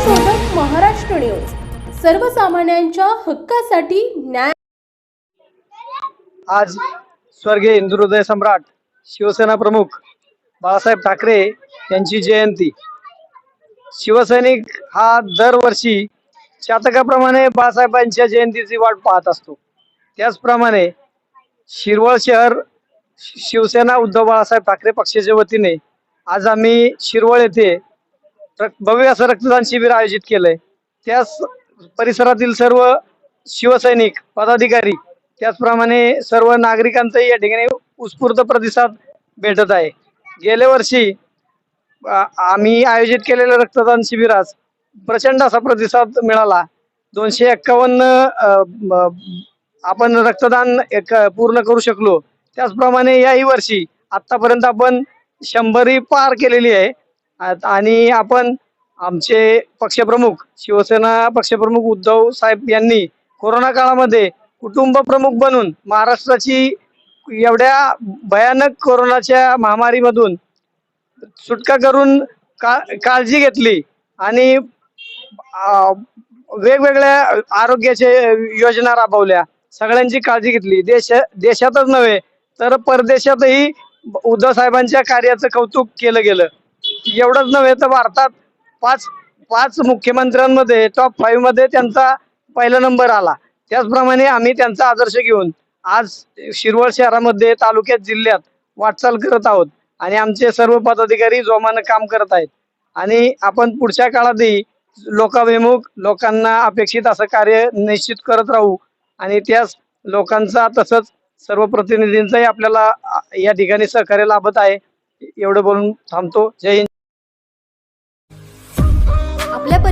सोबत महाराष्ट्र न्यूज सर्वसामान्यांच्या हक्कासाठी न्याय आज स्वर्गीय हिंदुहृदय सम्राट शिवसेना प्रमुख बाळासाहेब ठाकरे यांची जयंती. शिवसैनिक हा दरवर्षी चातकाप्रमाणे बाळासाहेबांच्या जयंतीची वाट पाहत असतो. त्याचप्रमाणे शिरवळ शहर शिवसेना उद्धव बाळासाहेब ठाकरे पक्षाच्या वतीने आज आम्ही शिरवळ येथे भव्य असं रक्तदान शिबिर आयोजित केलंय. त्याच परिसरातील सर्व शिवसैनिक पदाधिकारी त्याचप्रमाणे सर्व नागरिकांचाही या ठिकाणी उत्स्फूर्त प्रतिसाद भेटत आहे. गेल्या वर्षी आम्ही आयोजित केलेल्या रक्तदान शिबिरास प्रचंड असा प्रतिसाद मिळाला. दोनशे एक्कावन्न आपण रक्तदान एक पूर्ण करू शकलो. त्याचप्रमाणे याही वर्षी आतापर्यंत आपण शंभरी पार केलेली आहे. आणि आपण आमचे पक्षप्रमुख शिवसेना पक्षप्रमुख उद्धव साहेब यांनी कोरोना काळामध्ये कुटुंब प्रमुख बनून महाराष्ट्राची एवढ्या भयानक कोरोनाच्या महामारीमधून सुटका करून का काळजी घेतली आणि वेगवेगळ्या आरोग्याच्या योजना राबवल्या सगळ्यांची काळजी घेतली. देश देशातच नव्हे तर परदेशातही उद्धव साहेबांच्या कार्याचं कौतुक केलं गेलं. एवढंच नव्हे तर भारतात पाच पाच मुख्यमंत्र्यांमध्ये टॉप फाईव्हमध्ये त्यांचा पहिला नंबर आला. त्याचप्रमाणे आम्ही त्यांचा आदर्श घेऊन आज शिरवळ शहरामध्ये तालुक्यात जिल्ह्यात वाटचाल करत आहोत. आणि आमचे सर्व पदाधिकारी जोमानं काम करत आहेत. आणि आपण पुढच्या काळातही लोकाभिमुख लोकांना अपेक्षित असं कार्य निश्चित करत राहू. आणि त्याच लोकांचा तसंच सर्व प्रतिनिधींचाही आपल्याला या ठिकाणी सहकार्य लाभत आहे. एवढं बोलून थांबतो. जय हिंद.